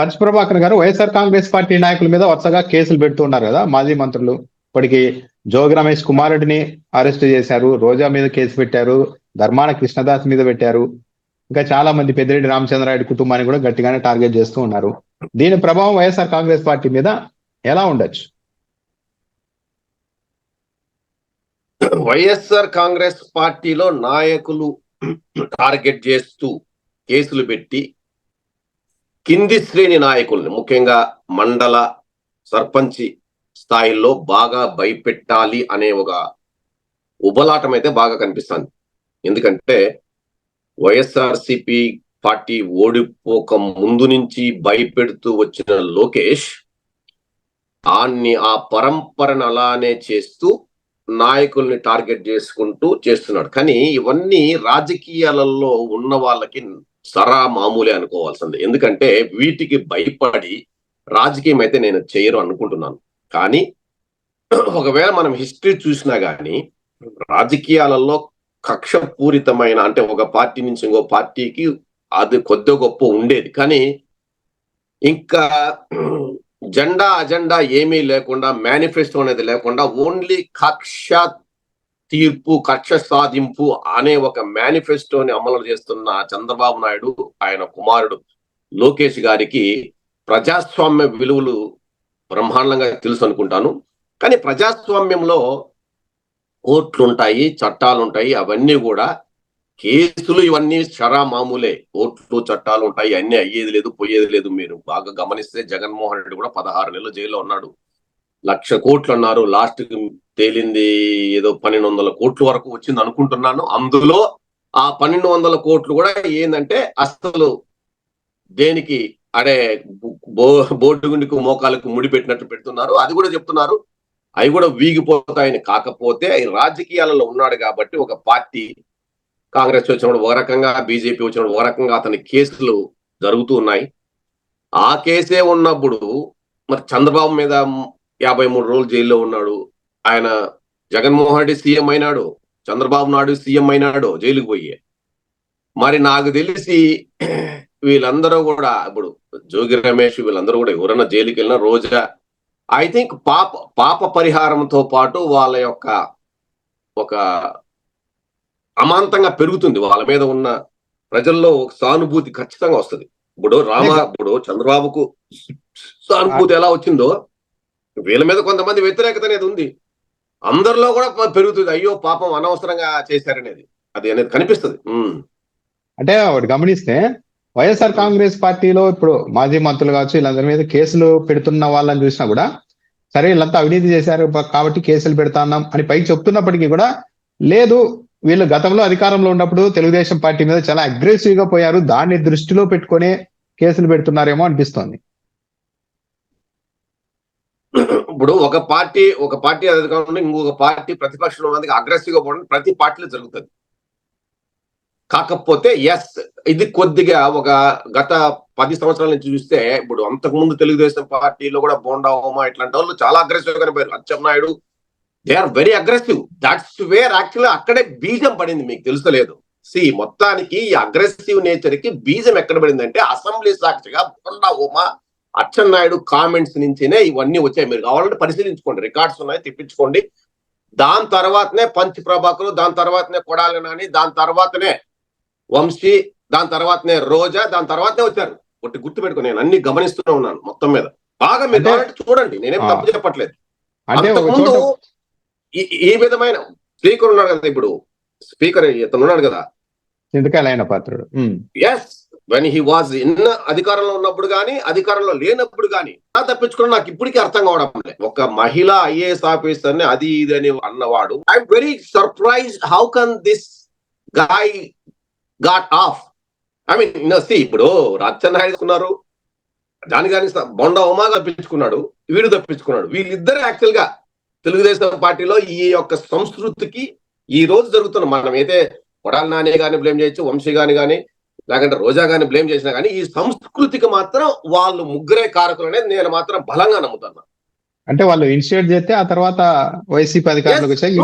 పంచ ప్రభాకర్ గారు వైఎస్ఆర్ కాంగ్రెస్ పార్టీ నాయకుల మీద వరుసగా కేసులు పెడుతున్నారు కదా మాజీ మంత్రులు. ఇప్పటికి జోగి రమేష్ కుమార్ రెడ్డిని అరెస్ట్ చేశారు రోజా మీద కేసు పెట్టారు ధర్మాన కృష్ణదాస్ మీద పెట్టారు. ఇంకా చాలా మంది పెద్దిరెడ్డి రామచంద్రారెడ్డి కుటుంబాన్ని కూడా గట్టిగానే టార్గెట్ చేస్తూ ఉన్నారు. దీని ప్రభావం వైఎస్ఆర్ కాంగ్రెస్ పార్టీ మీద ఎలా ఉండొచ్చు? వైఎస్ఆర్ కాంగ్రెస్ పార్టీలో నాయకులు టార్గెట్ చేస్తూ కేసులు పెట్టి కింది శ్రేణి నాయకుల్ని ముఖ్యంగా మండల సర్పంచి స్థాయిల్లో బాగా భయపెట్టాలి అనే ఒక ఉబలాటం అయితే బాగా కనిపిస్తుంది. ఎందుకంటే వైఎస్ఆర్సిపి పార్టీ ఓడిపోక ముందు నుంచి భయపెడుతూ వచ్చిన లోకేష్ ఆన్ని ఆ పరంపరను అలానే చేస్తూ నాయకుల్ని టార్గెట్ చేసుకుంటూ చేస్తున్నాడు. కానీ ఇవన్నీ రాజకీయాలలో ఉన్న వాళ్ళకి సరా మామూలే అనుకోవాల్సింది. ఎందుకంటే వీటికి భయపడి రాజకీయం అయితే నేను చేయరు అనుకుంటున్నాను. కానీ ఒకవేళ మనం హిస్టరీ చూసినా కానీ రాజకీయాలలో కక్షపూరితమైన అంటే ఒక పార్టీ నుంచి ఇంకో పార్టీకి అది కొద్ది గొప్ప ఉండేది. కానీ ఇంకా జెండా అజెండా ఏమీ లేకుండా మేనిఫెస్టో అనేది లేకుండా ఓన్లీ కక్ష తీర్పు కక్ష సాధింపు అనే ఒక మేనిఫెస్టోని అమలు చేస్తున్న చంద్రబాబు నాయుడు ఆయన కుమారుడు లోకేష్ గారికి ప్రజాస్వామ్య విలువలు బ్రహ్మాండంగా తెలుసు అనుకుంటాను. కానీ ప్రజాస్వామ్యంలో కోర్టులు ఉంటాయి చట్టాలు ఉంటాయి అవన్నీ కూడా కేసులు ఇవన్నీ చరా మామూలే కోర్టులు చట్టాలు ఉంటాయి అన్ని అయ్యేది లేదు పోయేది లేదు. మీరు బాగా గమనిస్తే జగన్మోహన్ రెడ్డి కూడా పదహారు నెలలు జైల్లో ఉన్నాడు. లక్ష కోట్లు అన్నారు లాస్ట్ తేలింది ఏదో పన్నెండు వందల కోట్ల వరకు వచ్చింది అనుకుంటున్నాను. అందులో ఆ పన్నెండు వందల కోట్లు కూడా ఏంటంటే అసలు దేనికి అడే బో బోర్డు గుండికి మోకాలకు ముడి పెట్టినట్టు పెడుతున్నారు. అది కూడా చెప్తున్నారు. అవి కూడా వీగిపోతాయని కాకపోతే రాజకీయాలలో ఉన్నాడు కాబట్టి ఒక పార్టీ కాంగ్రెస్ వచ్చినప్పుడు ఒక రకంగా బీజేపీ వచ్చినప్పుడు ఒక రకంగా అతని కేసులు జరుగుతూ ఉన్నాయి. ఆ కేసే ఉన్నప్పుడు మరి చంద్రబాబు మీద యాభై మూడు రోజులు జైల్లో ఉన్నాడు. ఆయన జగన్మోహన్ రెడ్డి సీఎం అయినాడు చంద్రబాబు నాయుడు సీఎం అయినాడు జైలుకు పోయి. మరి నాకు తెలిసి వీళ్ళందరూ కూడా ఇప్పుడు జోగి రమేష్ వీళ్ళందరూ కూడా ఎవరన్నా జైలుకి వెళ్ళినా రోజా ఐ థింక్ పాప పాప పరిహారంతో పాటు వాళ్ళ యొక్క ఒక అమాంతంగా పెరుగుతుంది. వాళ్ళ మీద ఉన్న ప్రజల్లో ఒక సానుభూతి ఖచ్చితంగా వస్తుంది. ఇప్పుడు రామ ఇప్పుడు చంద్రబాబుకు సానుభూతి ఎలా వచ్చిందో వీళ్ళ మీద కొంతమంది వ్యతిరేకత అనేది ఉంది. అందరిలో కూడా పెరుగుతుంది. అయ్యో పాపం అనవసరంగా చేశారనేది. అది అనేది కనిపిస్తుంది. అంటే ఒకటి గమనిస్తే వైఎస్ఆర్ కాంగ్రెస్ పార్టీలో ఇప్పుడు మాజీ మంత్రులు కావచ్చు వీళ్ళందరి మీద కేసులు పెడుతున్న వాళ్ళని చూసినా కూడా సరే వీళ్ళంతా అవినీతి చేశారు కాబట్టి కేసులు పెడతాన్నాం అని పైకి చెప్తున్నప్పటికీ కూడా లేదు వీళ్ళు గతంలో అధికారంలో ఉన్నప్పుడు తెలుగుదేశం పార్టీ మీద చాలా అగ్రెసివ్గా పోయారు. దాన్ని దృష్టిలో పెట్టుకునే కేసులు పెడుతున్నారేమో అనిపిస్తోంది. ఇప్పుడు ఒక పార్టీ ఒక పార్టీ అధికారంలో ఇంకొక పార్టీ ప్రతిపక్షంలో మందికి అగ్రెసివ్గా పోవడం ప్రతి పార్టీలో జరుగుతుంది. కాకపోతే ఎస్ ఇది కొద్దిగా ఒక గత పది సంవత్సరాల నుంచి చూస్తే ఇప్పుడు అంతకుముందు తెలుగుదేశం పార్టీలో కూడా బోండా హోమా ఇట్లాంటి వాళ్ళు చాలా అగ్రెసివ్గా కనిపారు Atchannaidu they are very aggressive that's where actually అక్కడే బీజం పడింది మీకు తెలుసలేదు సి మొత్తానికి ఈ అగ్రెసివ్ నేచర్కి బీజం ఎక్కడ పడిందంటే అసెంబ్లీ సాక్షిగా బోండా హోమా అచ్చెన్నాయుడు కామెంట్స్ నుంచినే ఇవన్నీ వచ్చాయి. మీరు కావాలంటే పరిశీలించుకోండి. రికార్డ్స్ ఉన్నాయి తెప్పించుకోండి. దాని తర్వాతనే పంచ్ ప్రభాకర్ దాని తర్వాతనే కొడాలి నాని దాని తర్వాతనే వంశీ దాని తర్వాతనే రోజా దాని తర్వాతనే వచ్చారు. ఒకటి గుర్తు పెట్టుకో నేను అన్ని గమనిస్తూనే ఉన్నాను మొత్తం మీద. బాగా మీరు కావాలంటే చూడండి నేనేం. తప్పు చెప్పట్లేదు. అంతకుముందు ఈ- విధమైన స్పీకర్ ఉన్నాడు కదా ఇప్పుడు. స్పీకర్ ఇతను ఉన్నాడు కదా. చింతకాయలైన Patrudu. Yes when he was in అధికారంలో ఉన్నప్పుడు కానీ అధికారంలో లేనప్పుడు కానీ నా తప్పించుకుని నాకు ఇప్పటికీ అర్థం కావడం లేదు. ఒక మహిళ ఐఏఎస్ ఆఫీసర్ని అది ఇది అని అన్నవాడు I'm very surprise how can this guy got off I mean ఇప్పుడు రాజన్నాయుడు ఉన్నారు దాని కానీ బొండ ఉమా తప్పించుకున్నాడు వీడు తప్పించుకున్నాడు. వీళ్ళిద్దరు యాక్చువల్గా తెలుగుదేశం పార్టీలో ఈ యొక్క సంస్కృతికి ఈ రోజు జరుగుతున్న మనం అయితే కొడాలి నాని గాని బ్లేమ్ చేయొచ్చు వంశీ గాని కానీ లేకంటే రోజా గాని బ్లేమ్ చేసినా కానీ ఈ సంస్కృతికి మాత్రం వాళ్ళు ముగ్గురే కారకులు అనేది నేను మాత్రం బలంగా నమ్ముతాను. అంటే వాళ్ళు ఇనిషియేట్ చేస్తే ఆ తర్వాత వైసీపీ అధికారులకు వచ్చాయి.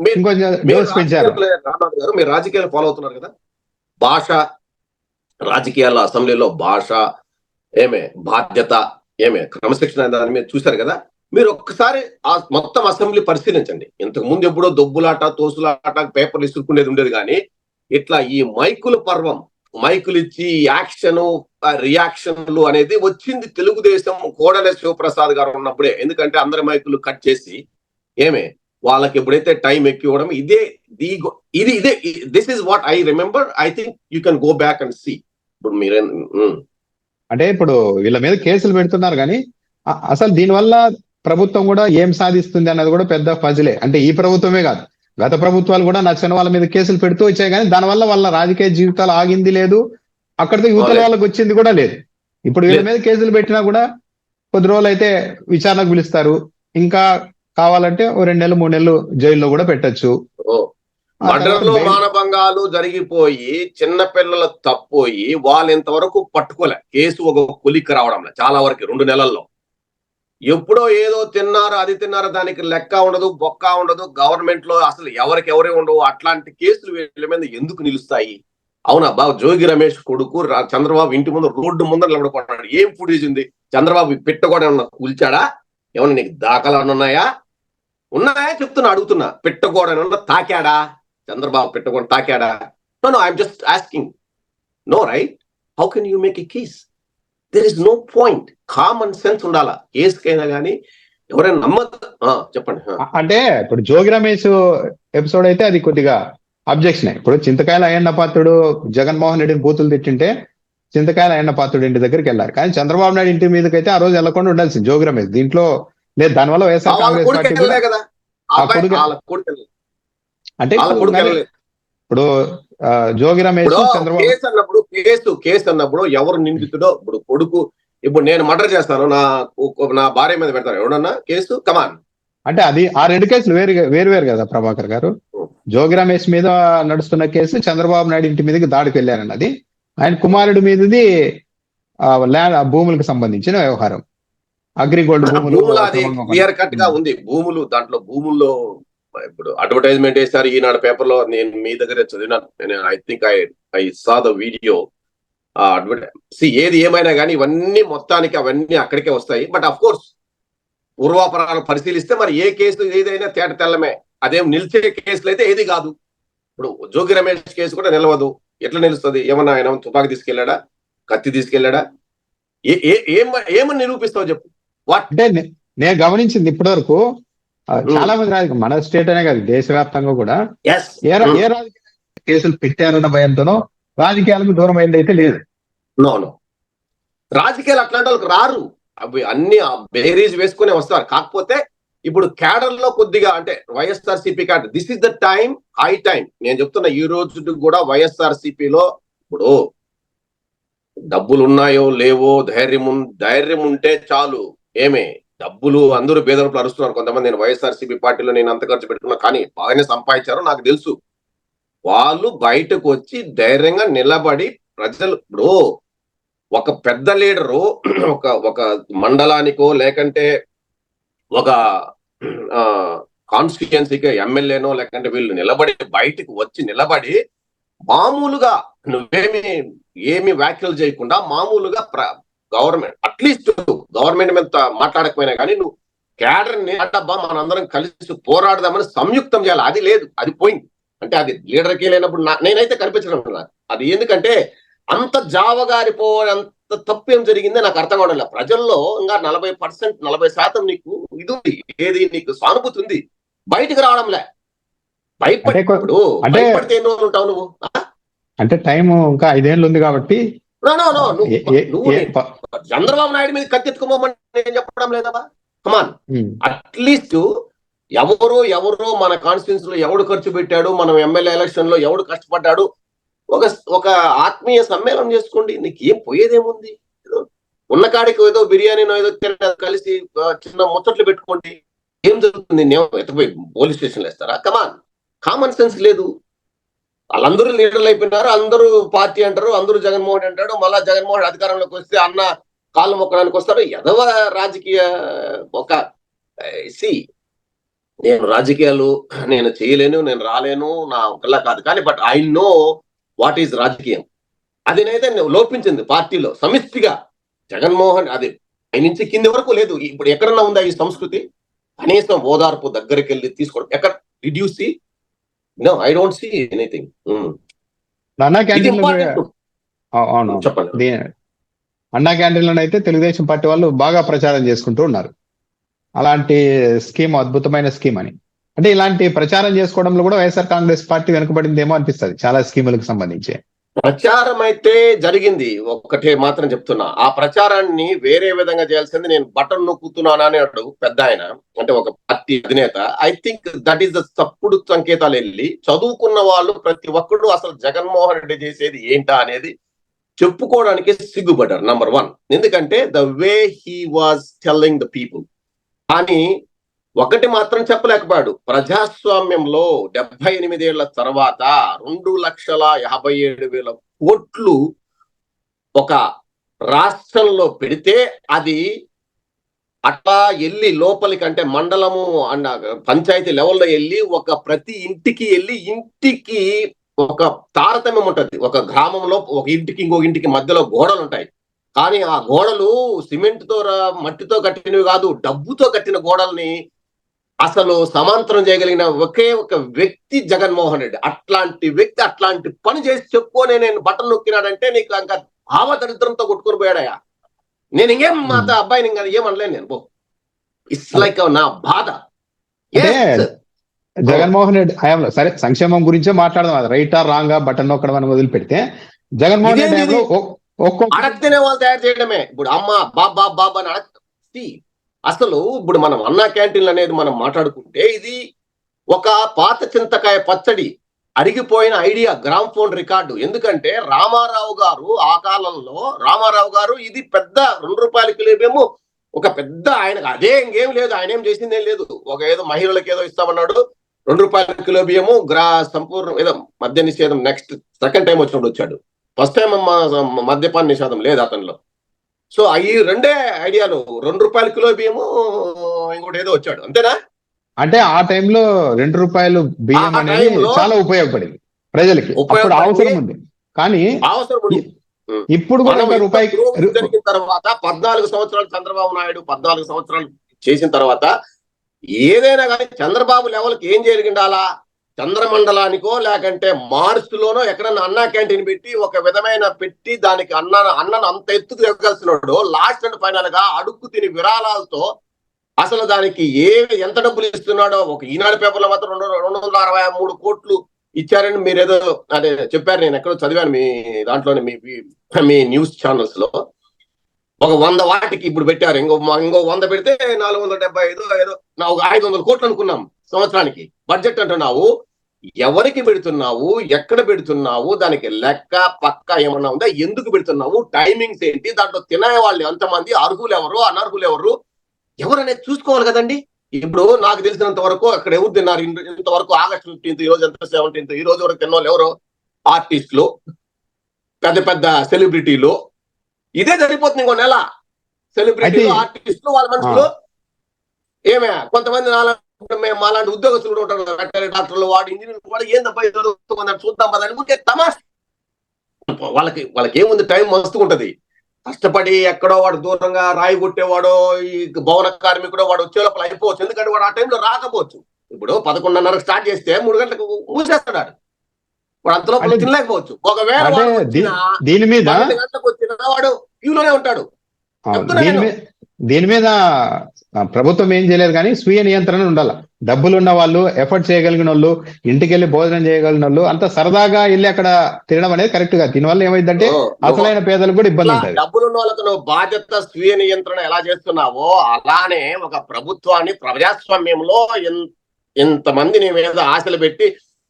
మీరు- రాజకీయాలు- రామారావు గారు మీరు రాజకీయాలు ఫాలో అవుతున్నారు కదా? భాష రాజకీయాల్లో అసెంబ్లీలో భాష ఏమే బాధ్యత ఏమే క్రమశిక్షణ అనే దాని మీద చూశారు కదా? మీరు ఒక్కసారి ఆ మొత్తం అసెంబ్లీ పరిశీలించండి. ఇంతకు ముందు ఎప్పుడో దొబ్బులాట తోసులాట పేపర్లు ఇసురుకునేది ఉండేది కానీ ఇట్లా ఈ మైకుల పర్వం మైకులు ఇచ్చి యాక్షన్ రియాక్షన్లు అనేది వచ్చింది తెలుగుదేశం కోడల శివప్రసాద్ గారు ఉన్నప్పుడే. ఎందుకంటే అందరి మైకులు కట్ చేసి ఏమే వాళ్ళకి ఎప్పుడైతే టైం ఎక్కివ్వడం ఇదే ది ఇది ఇదే this is what I remember I think you can go back and see ఇప్పుడు మీరే అంటే ఇప్పుడు వీళ్ళ మీద కేసులు పెడుతున్నారు కానీ అసలు దీనివల్ల ప్రభుత్వం కూడా ఏం సాధిస్తుంది అన్నది కూడా పెద్ద పజిలే. అంటే ఈ ప్రభుత్వమే కాదు. గత ప్రభుత్వాలు కూడా నచ్చిన వాళ్ళ మీద కేసులు పెడుతూ వచ్చాయి కానీ దానివల్ల వాళ్ళ రాజకీయ జీవితాలు ఆగింది లేదు. అక్కడితో యువతల. వాళ్ళకి వచ్చింది కూడా లేదు. ఇప్పుడు వీళ్ళ. మీద కేసులు పెట్టినా కూడా కొద్ది రోజులు అయితే విచారణకు పిలుస్తారు. ఇంకా కావాలంటే ఓ రెండు నెలలు మూడు నెలలు జైల్లో కూడా పెట్టొచ్చు. మర్డర్లు మానభంగాలు జరిగిపోయి చిన్న పిల్లల తప్పోయి వాళ్ళు ఇంతవరకు పట్టుకోలే. కేసు ఒక కొలిక్కి రావడం చాలా వరకు రెండు నెలల్లో. ఎప్పుడో ఏదో తిన్నారు అది తిన్నారు దానికి లెక్క ఉండదు బొక్క ఉండదు. గవర్నమెంట్లో అసలు ఎవరికి ఎవరే ఉండవు. అట్లాంటి కేసులు వీళ్ళ మీద ఎందుకు నిలుస్తాయి? అవునా బాబు జోగి రమేష్ కొడుకు రా- చంద్రబాబు ఇంటి ముందు రోడ్డు ముందర నిలబడుకుంటున్నాడు ఏం ఫుటేజ్ ఉంది? చంద్రబాబు పెట్ట కూడా ఏమన్నా కూల్చాడా? ఏమన్నా నీకు దాఖలాలు ఉన్నాయా? ఉన్నాయా? చెప్తున్నా అడుగుతున్నా. పెట్టగోడ తాకాడా? చంద్రబాబు పెట్టగోడ తాకాడా? No no I'm just asking no right how can you make a case there is no point common sense ఉండాలా? కేసుకైనా కానీ ఎవరైనా నమ్మద్దు చెప్పండి అంటే ఇప్పుడు జోగి రమేష్ ఎపిసోడ్ అయితే అది కొద్దిగా అబ్జెక్షన్ ఇప్పుడు చింతకాయల అయ్యన్న పాత్రుడు జగన్మోహన్ రెడ్డిని బూతులు తిట్టింటే చింతకాయల అయ్యన్న పాత్రుడు ఇంటి దగ్గరికి వెళ్ళారు కానీ చంద్రబాబు నాయుడు ఇంటి మీదకి అయితే ఆ రోజు వెళ్ళకుండా ఉండాల్సింది జోగి రమేష్. దీంట్లో లేదు దానివల్ల వైఎస్ఆర్ కాంగ్రెస్ పార్టీ. అంటే ఇప్పుడు జోగి రమేష్ చంద్రబాబు కేసు అన్నప్పుడు కేసు కేసు అన్నప్పుడు ఎవరు నిందితుడో ఇప్పుడు కొడుకు ఇప్పుడు నేను మర్డర్ చేస్తాను నా నా భార్య మీద పెడతాను. ఎవడన్నా? కేసు? కమాన్ అంటే అది ఆ రెండు కేసులు వేరు వేరు వేరు కదా ప్రభాకర్ గారు. జోగి రమేష్ మీద నడుస్తున్న కేసు చంద్రబాబు నాయుడు ఇంటి మీదకి దాడికి వెళ్ళారన్నది ఆయన కుమారుడి మీదది ఆ, ల్యాండ్ భూములకు సంబంధించిన వ్యవహారం. అగ్రిగోల్డ్ భూములు అది క్లియర్ కట్గా ఉంది. భూములు దాంట్లో భూముల్లో ఇప్పుడు అడ్వర్టైజ్మెంట్ వేశారు ఈనాడు పేపర్లో నేను మీ దగ్గరే చదివినాను. I think I I saw the video see ఏది ఏమైనా కానీ ఇవన్నీ మొత్తానికి అవన్నీ అక్కడికే వస్తాయి. బట్ అఫ్ కోర్స్ పూర్వాపరాలు పరిశీలిస్తే మరి ఏ కేసు ఏదైనా తేట తెల్లమే. అదేం నిలిచే కేసులు అయితే ఏది కాదు. ఇప్పుడు జోగి రమేష్ కేసు కూడా నిలవదు. ఎట్లా నిలుస్తుంది? ఏమన్నా ఆయన తుపాకి తీసుకెళ్ళాడా కత్తి తీసుకెళ్ళాడా ఏ ఏమని నిరూపిస్తావు చెప్పు? వాట్ నేను గమనించింది ఇప్పటి వరకు చాలా మంది రాజకీయ మన స్టేట్ అనే కాదు దేశవ్యాప్తంగా కూడా. ఏ రాజకీయ కేసులు పెట్టారన్న భయంతోనో రాజకీయాలకు దూరం అయింది అయితే లేదు. రాజకీయాలు అట్లాంటి వాళ్ళకి రారు. అవి అన్ని బేరీజ్ వేసుకునే వస్తారు కాకపోతే ఇప్పుడు క్యాడర్లో కొద్దిగా అంటే YSR CP cadre this is the time high time నేను చెప్తున్నా ఈ రోజు కూడా వైఎస్ఆర్లో ఇప్పుడు డబ్బులు ఉన్నాయో లేవో ధైర్యం ధైర్యం ఉంటే చాలు. ఏమే? డబ్బులు అందరూ పేదలు అరుస్తున్నారు కొంతమంది నేను వైఎస్ఆర్సీపీ పార్టీలో నేను అంత ఖర్చు పెట్టుకున్నా కానీ బాగానే సంపాదించారో నాకు తెలుసు. వాళ్ళు బయటకు వచ్చి ధైర్యంగా నిలబడి ప్రజలు ఇప్పుడు ఒక పెద్ద లీడరు ఒక ఒక మండలానికో లేకంటే ఒక కాన్స్టిట్యుయెన్సీకి ఎమ్మెల్యేనో లేకంటే వీళ్ళు నిలబడి బయటకు వచ్చి నిలబడి మామూలుగా నువ్వేమి ఏమి వ్యాఖ్యలు చేయకుండా మామూలుగా గవర్నమెంట్. అట్లీస్ట్ గవర్నమెంట్ మీద మాట్లాడకపోయినా కానీ నువ్వు క్యాడర్ని అడ్డబ్బా మనందరం కలిసి పోరాడదామని సంయుక్తం చేయాలి. అది లేదు. అది పోయింది. అంటే అది లీడర్కి లేనప్పుడు నేనైతే కనిపించడం. అది ఎందుకంటే అంత జావగారిపోనంత తప్పు ఏం జరిగిందో నాకు అర్థం కావడం లేదు. ప్రజల్లో ఇంకా నలభై పర్సెంట్ నలభై శాతం నీకు ఇది ఉంది. ఏది నీకు సానుభూతి ఉంది. బయటకు రావడంలే భయపడి అంటే కొ- ఇప్పుడు అంటే- భయపడితే ఎన్ని రోజులు ఉంటావు నువ్వు. అంటే టైం ఇంకా ఐదేళ్ళు ఉంది కాబట్టి చంద్రబాబు నాయుడు మీద కత్తెత్తుకోమని నేను చెప్పడం లేదమ్మా కమాన్. అట్లీస్ట్ ఎవరో ఎవరో మన కాన్స్టిట్యూన్స్లో ఎవడు ఖర్చు పెట్టాడు మనం ఎమ్మెల్యే ఎలక్షన్లో ఎవడు కష్టపడ్డాడు ఒక ఒక ఆత్మీయ సమ్మేళనం చేసుకోండి. నీకు ఏం పోయేదేముంది? ఏదో ఉన్న కాడికి ఏదో బిర్యానీనో ఏదో కలిసి చిన్న ముచ్చట్లు పెట్టుకోండి. ఏం జరుగుతుంది? నేను ఎత్తపోయి పోలీస్ స్టేషన్లో వేస్తారా? కమాన్ కామన్ సెన్స్ లేదు. వాళ్ళందరూ లీడర్లు అయిపోయినారు అందరూ పార్టీ అంటారు అందరూ జగన్మోహన్ అంటాడు మళ్ళా జగన్మోహన్ అధికారంలోకి వస్తే అన్న కాళ్ళు మొక్కడానికి వస్తాడు ఎదవ రాజకీయ ఒక సి నేను రాజకీయాలు నేను చేయలేను నేను రాలేను నా ఒకలా కాదు. కానీ but I know what is రాజకీయం. అదినైతే లోపించింది పార్టీలో సమిష్టిగా. జగన్మోహన్ అది పై నుంచి కింది వరకు లేదు. ఇప్పుడు ఎక్కడన్నా ఉందా ఈ సంస్కృతి? కనీసం ఓదార్పు దగ్గరికి వెళ్ళి తీసుకోవడం ఎక్కడ? Reduce no I don't see anything Anna canteen అవును. చెప్పండి. అన్నా క్యాంటీన్లను అయితే తెలుగుదేశం పార్టీ వాళ్ళు బాగా ప్రచారం చేసుకుంటూ ఉన్నారు. అలాంటి స్కీమ్ అద్భుతమైన స్కీమ్ అని. అంటే ఇలాంటి ప్రచారం చేసుకోవడంలో కూడా వైఎస్ఆర్ కాంగ్రెస్ పార్టీ వెనుకబడిందేమో అనిపిస్తుంది చాలా స్కీములకు సంబంధించి. ప్రచారం అయితే జరిగింది. ఒక్కటే మాత్రం చెప్తున్నా. ఆ ప్రచారాన్ని వేరే విధంగా చేయాల్సింది నేను బటన్ నొక్కుతున్నానా అని అన్నాడు పెద్ద ఆయన. అంటే ఒక పార్టీ అధినేత. I think that is the తప్పుడు సంకేతాలు వెళ్ళి చదువుకున్న వాళ్ళు ప్రతి ఒక్కడు అసలు జగన్మోహన్ రెడ్డి చేసేది ఏంటా అనేది చెప్పుకోవడానికి సిగ్గుపడ్డారు. నంబర్ వన్ ఎందుకంటే the way he was telling the people కానీ ఒకటి మాత్రం చెప్పలేకపోయాడు ప్రజాస్వామ్యంలో డెబ్బై ఎనిమిదేళ్ళ తర్వాత రెండు లక్షల యాభై ఏడు వేల కోట్లు ఒక రాష్ట్రంలో పెడితే అది అట్లా వెళ్ళి లోపలికి అంటే మండలము అన్న పంచాయతీ లెవెల్లో వెళ్ళి ఒక ప్రతి ఇంటికి వెళ్ళి ఇంటికి ఒక తారతమ్యం ఉంటుంది. ఒక గ్రామంలో ఒక ఇంటికి ఇంకో ఇంటికి మధ్యలో గోడలు ఉంటాయి కానీ ఆ గోడలు సిమెంట్తో రా- మట్టితో కట్టినవి కాదు డబ్బుతో కట్టిన గోడల్ని అసలు సమాంతరం చేయగలిగిన ఒకే ఒక వ్యక్తి జగన్మోహన్ రెడ్డి. అట్లాంటి వ్యక్తి అట్లాంటి పని చేసి చెప్పుకొని నేను బట్టలు నొక్కినాడంటే నీకు ఇంకా భావ దరిద్రంతో కొట్టుకొని పోయాడయా నేను ఇంకేం మా అత్త అబ్బాయిని ఇంకా ఏమనలేను నేను. ఇట్స్ లైక్ నా బాధ. జగన్మోహన్ రెడ్డి హయాంలో సరే సంక్షేమం గురించే మాట్లాడదాం. రైటా రాంగా బటన్ నొక్కడం అని వదిలిపెడితే జగన్మోహన్ రెడ్డి అడగతేనే వాళ్ళు తయారు చేయడమే. ఇప్పుడు అమ్మ బాబా బాబా అని అడగ అసలు ఇప్పుడు మనం అన్నా క్యాంటీన్లు అనేది మనం మాట్లాడుకుంటే ఇది ఒక పాత చింతకాయ పచ్చడి అరిగిపోయిన ఐడియా గ్రామ్ ఫోన్ రికార్డు. ఎందుకంటే రామారావు గారు ఆ కాలంలో రామారావు గారు ఇది పెద్ద రెండు రూపాయల కిలోమేమో ఒక పెద్ద ఆయన అదే ఇంకేం లేదు ఆయన ఏం చేసింది ఏం లేదు. ఒక ఏదో మహిళలకు ఏదో ఇస్తామన్నాడు రెండు రూపాయల కిలో బియ్యము గ్రా సంపూర్ణ ఏదో మద్య నిషేధం నెక్స్ట్ సెకండ్ టైం వచ్చినప్పుడు వచ్చాడు. ఫస్ట్ టైం మద్యపాన నిషేధం లేదు అతనిలో. సో ఈ రెండే ఐడియాలు. రెండు రూపాయల కిలో బియ్యము ఇంకోటి ఏదో వచ్చాడు. అంతేనా? అంటే ఆ టైంలో రెండు రూపాయలు బియ్యం అనేది చాలా ఉపయోగపడింది ప్రజలకి. అవసరం ఉంది. కానీ అవసరం ఉంది. ఇప్పుడు కూడా పురోగతి జరిగిన తర్వాత పద్నాలుగు సంవత్సరాలు చంద్రబాబు నాయుడు పద్నాలుగు సంవత్సరాలు చేసిన తర్వాత ఏదైనా కానీ చంద్రబాబు లెవెల్కి ఏం జరిగిండాలా చంద్రమండలానికో లేకంటే మార్స్ లోనో ఎక్కడన్నా అన్నా క్యాంటీన్ పెట్టి ఒక విధమైన పెట్టి దానికి అన్న అన్నను అంత ఎత్తుకు ఎక్కాల్సినాడు లాస్ట్ అండ్ ఫైనల్గా అడుక్కు తిని విరాళాలతో అసలు దానికి ఏ ఎంత డబ్బులు ఇస్తున్నాడో ఒక ఈనాడు పేపర్లో మాత్రం రెండు రెండు వందల అరవై మూడు కోట్లు ఇచ్చారని మీరు ఏదో అదే చెప్పారు నేను ఎక్కడో చదివాను మీ దాంట్లోనే మీ మీ- మీ న్యూస్ ఛానల్స్లో ఒక వంద వాటికి ఇప్పుడు పెట్టారు ఇంకో ఇంకో వంద పెడితే నాలుగు వందల డెబ్బై ఐదు ఏదో నా ఒక ఐదు వందల కోట్లు అనుకున్నాం. సంవత్సరానికి బడ్జెట్ అంటున్నావు. ఎవరికి పెడుతున్నావు? ఎక్కడ పెడుతున్నావు? దానికి లెక్క పక్క ఏమన్నా ఉందా? ఎందుకు పెడుతున్నావు? టైమింగ్స్ ఏంటి? దాంట్లో తినే వాళ్ళు ఎంతమంది? అర్హులు ఎవరు? అనర్హులు ఎవరు? ఎవరు అనేది చూసుకోవాలి కదండి. ఇప్పుడు నాకు తెలిసినంత వరకు అక్కడ ఎవరు తిన్నారు? ఇంత- ఇంతవరకు ఆగస్ట్ ఫిఫ్టీన్త్ ఈ రోజు ఎంత? సెవెంటీన్త్ ఈ రోజు వరకు తిన్న వాళ్ళు ఎవరు? ఆర్టిస్టులు పెద్ద పెద్ద సెలబ్రిటీలు. ఇదే సరిపోతుంది ఇంకో నెల. సెలబ్రిటీలు ఆర్టిస్టులు వాళ్ళ మనుషులు. ఏమే? కొంతమంది నాలా మేము మాలాంటి ఉద్యోగస్తులు కూడా ఉంటారు కదా, వెటనరీ డాక్టర్లు వాడు ఇంజనీర్ వాడు ఏందబ్బా ఇది చదువుతుందని చూద్దాం పద అని ఊరికే తమాష్. వాళ్ళకి వాళ్ళకి ఏముంది టైం మస్తు ఉంటది కష్టపడి ఎక్కడో వాడు దూరంగా రాయి కొట్టేవాడో ఈ భవన కార్మికుడో వాడు వచ్చే లోపల అయిపోవచ్చు. ఎందుకంటే వాడు ఆ టైంలో రాకపోవచ్చు. ఇప్పుడు పదకొండున్నరకు స్టార్ట్ చేస్తే మూడు గంటలకు మూసేస్తాడు వాడు. అంతలో తినలేకపోవచ్చు. ఒకవేళ దీని మీద గంటలకు వచ్చిన వాడు క్యూలోనే ఉంటాడు. దీని. మీద మీద ప్రభుత్వం ఏం చేయలేదు కానీ స్వీయ నియంత్రణ ఉండాలి. డబ్బులు ఉన్న వాళ్ళు ఎఫర్ట్ చేయగలిగిన వాళ్ళు ఇంటికి వెళ్ళి భోజనం చేయగలిగిన వాళ్ళు అంత సరదాగా వెళ్ళి అక్కడ తినడం అనేది కరెక్ట్గా. దీనివల్ల ఏమైందంటే అసలైన పేదలకు కూడా ఇబ్బంది ఉంటుంది. డబ్బులున్న వాళ్ళకు నువ్వు బాధ్యత స్వీయ నియంత్రణ ఎలా చేస్తున్నావో అలానే ఒక ప్రభుత్వాన్ని ప్రజాస్వామ్యంలో ఇంతమంది నీ మీద ఆశలు పెట్టి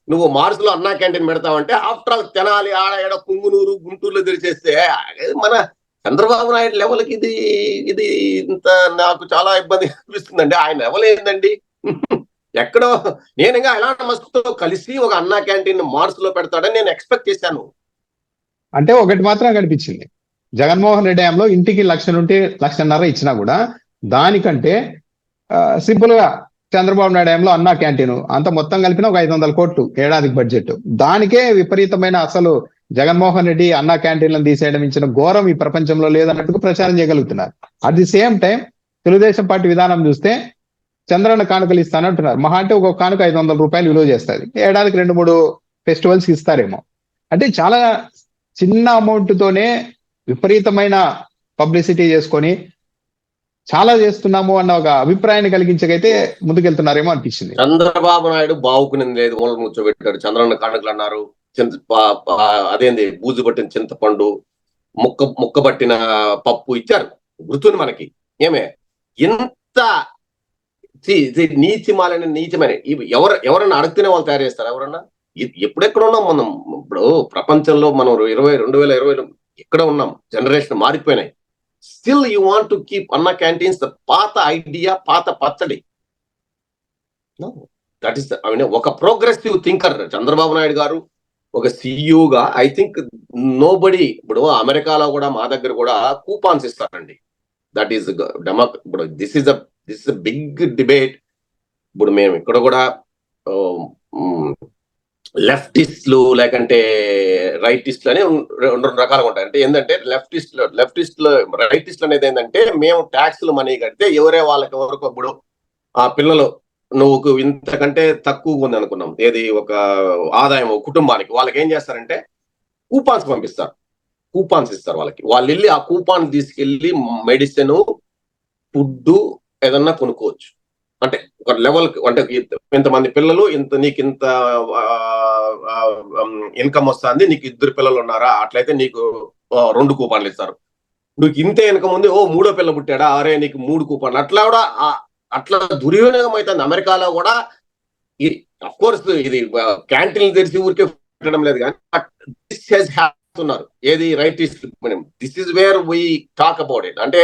నువ్వు మార్సులో అన్నా క్యాంటీన్ పెడతావంటే ఆఫ్టర్ ఆల్ తెనాలి ఆడ ఏడ కుంగునూరు గుంటూరులో తెరిచేస్తే మన చంద్రబాబు నాయుడు లెవెల్కి ఇది ఇది ఇంత నాకు చాలా ఇబ్బంది అనిపిస్తుందండి. ఆయన లెవెల్ ఏందండి? ఎక్కడో నేను ఇంకా ఎలాంటి మస్తో కలిసి ఒక అన్నా క్యాంటీన్ మార్స్లో పెడతాడని నేను ఎక్స్పెక్ట్ చేశాను. అంటే ఒకటి మాత్రం కనిపించింది. జగన్మోహన్ రెడ్డి హయాంలో ఇంటికి లక్ష నుండి లక్షన్నర ఇచ్చినా కూడా దానికంటే సింపుల్గా చంద్రబాబు నాయుడు హయాంలో అన్నా క్యాంటీన్ అంత మొత్తం కలిపిన ఒక ఐదు వందల కోట్లు ఏడాదికి బడ్జెట్ దానికే విపరీతమైన అసలు జగన్మోహన్ రెడ్డి అన్నా క్యాంటీన్లను తీసేయడం ఇచ్చిన ఘోరం ఈ ప్రపంచంలో లేదన్నట్టుగా ప్రచారం చేయగలుగుతున్నారు. At the same time Telugu Desam party విధానం చూస్తే చంద్రన్న కానుకలు ఇస్తానంటున్నారు మహా అంటే ఒక కానుక ఐదు వందల రూపాయలు విలువ చేస్తుంది. ఏడాదికి రెండు మూడు ఫెస్టివల్స్ ఇస్తారేమో. అంటే చాలా చిన్న అమౌంట్ తోనే విపరీతమైన పబ్లిసిటీ చేసుకొని చాలా చేస్తున్నాము అన్న ఒక అభిప్రాయాన్ని కలిగించకైతే ముందుకెళ్తున్నారేమో అనిపించింది చంద్రబాబు నాయుడు బావుకునింది లేదు. మూల కూర్చోబెట్టాడు చంద్రన్న కానుకలు అన్నారు. చింత అదేంది? బూజు పట్టిన చింతపండు ముక్క ముక్క పట్టిన పప్పు ఇచ్చారు. గుర్తుంది మనకి. ఏమే? ఇంత చి- చి- నీచమని ఎవరు ఎవరన్నా అడుగుతూనే వాళ్ళు తయారు చేస్తారు ఎవరన్నా? ఎప్పుడెక్కడ ఉన్నాం మనం? ఇప్పుడు ప్రపంచంలో మనం ఇరవై రెండు వేల ఇరవైలో ఎక్కడ ఉన్నాం? జనరేషన్ మారిపోయినాయి. Still you want to keep Anna canteens the పాత ఐడియా పాత పచ్చడి. దట్ ఈస్ ఐ మీన్ ఒక ప్రోగ్రెసివ్ థింకర్ చంద్రబాబు నాయుడు గారు ఒక సిఇఓగా ఐ థింక్ నో బడి ఇప్పుడు అమెరికాలో కూడా మా దగ్గర కూడా కూపాన్స్ ఇస్తారండి. దట్ ఈస్ డెమోక్ ఇప్పుడు this is a this is big debate ఇప్పుడు మేము ఇక్కడ కూడా లెఫ్టిస్ట్లు లేకంటే రైటిస్ట్లు అని రెండు రెండు రకాలుగా ఉంటాయి. అంటే ఏంటంటే లెఫ్టిస్ట్ లెఫ్టిస్ట్ రైటిస్ట్లు అనేది ఏంటంటే మేము ట్యాక్స్లు మనీ కడితే ఎవరే వాళ్ళకి ఎవరికి ఇప్పుడు ఆ పిల్లలు నువ్వు ఇంతకంటే తక్కువ ఉంది అనుకున్నాం. ఏది ఒక ఆదాయం కుటుంబానికి. వాళ్ళకి ఏం చేస్తారంటే కూపాన్స్ పంపిస్తారు. కూపాన్స్ ఇస్తారు వాళ్ళకి. వాళ్ళు వెళ్ళి ఆ కూపాన్ తీసుకెళ్ళి మెడిసిన్ ఫుడ్ ఏదన్నా కొనుక్కోవచ్చు. అంటే ఒక లెవెల్ అంటే ఇంతమంది పిల్లలు ఇంత నీకు ఇంత ఇన్కమ్ వస్తుంది నీకు ఇద్దరు పిల్లలు ఉన్నారా? అట్లయితే నీకు రెండు కూపాన్లు ఇస్తారు. నీకు ఇంతే ఇన్కమ్ ఉంది ఓ మూడో పిల్ల పుట్టాడా? అరే నీకు మూడు కూపాన్లు. అట్లా కూడా ఆ- అట్లా దుర్వినియోగం అవుతుంది. అమెరికాలో కూడా అఫ్ కోర్స్ ఇది క్యాంటీన్ తెరిచి ఊరికే పెట్టడం లేదు కానీ దిస్ హెస్ ఉన్నారు. ఏది right this is where we talk about it అంటే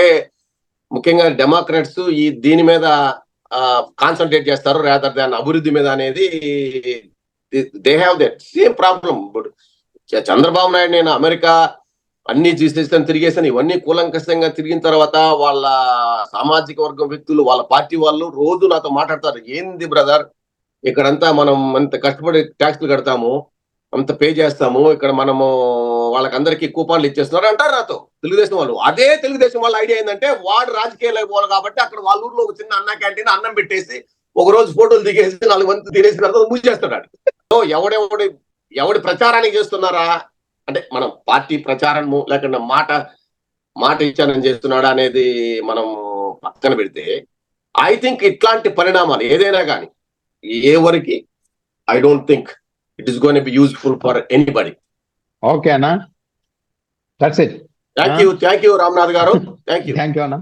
ముఖ్యంగా డెమోక్రాట్స్ ఈ దీని మీద కాన్సన్ట్రేట్ చేస్తారు రేదర్ దాని అభివృద్ధి మీద అనేది they have that same problem ఇప్పుడు చంద్రబాబు నాయుడు నేను అమెరికా అన్ని చూసేసాను తిరిగేసాను ఇవన్నీ కూలంకషంగా తిరిగిన తర్వాత వాళ్ళ సామాజిక వర్గం వ్యక్తులు వాళ్ళ పార్టీ వాళ్ళు రోజు నాతో మాట్లాడతారు. ఏంది బ్రదర్? ఇక్కడంతా మనం అంత కష్టపడి ట్యాక్స్లు కడతాము అంత పే చేస్తాము ఇక్కడ మనము వాళ్ళకందరికీ కూపాన్లు ఇచ్చేస్తున్నారు అంటారు నాతో తెలుగుదేశం వాళ్ళు. అదే తెలుగుదేశం వాళ్ళ ఐడియా ఏంటంటే వాడు రాజకీయాలకు పోవాలి కాబట్టి అక్కడ వాళ్ళ ఊర్లో ఒక చిన్న అన్న క్యాంటీన్ అన్నం పెట్టేసి ఒక రోజు ఫోటోలు దిగేసి నాలుగు మంది తినేసిన తర్వాత మూసేస్తున్నాడు. సో ఎవడెవడి ఎవడి ప్రచారానికి చేస్తున్నారా? అంటే మనం పార్టీ ప్రచారము లేకుండా మాట మాట ఇచ్చానని చేస్తున్నాడా అనేది మనం పక్కన పెడితే ఐ థింక్ ఇట్లాంటి పరిణామాలు ఏదైనా కానీ ఎవరికి I don't think it is gonna be useful for anybody okay అన్న. That's it thank you thank you Ramnath గారు. థ్యాంక్ యూ థ్యాంక్ యూ అన్న.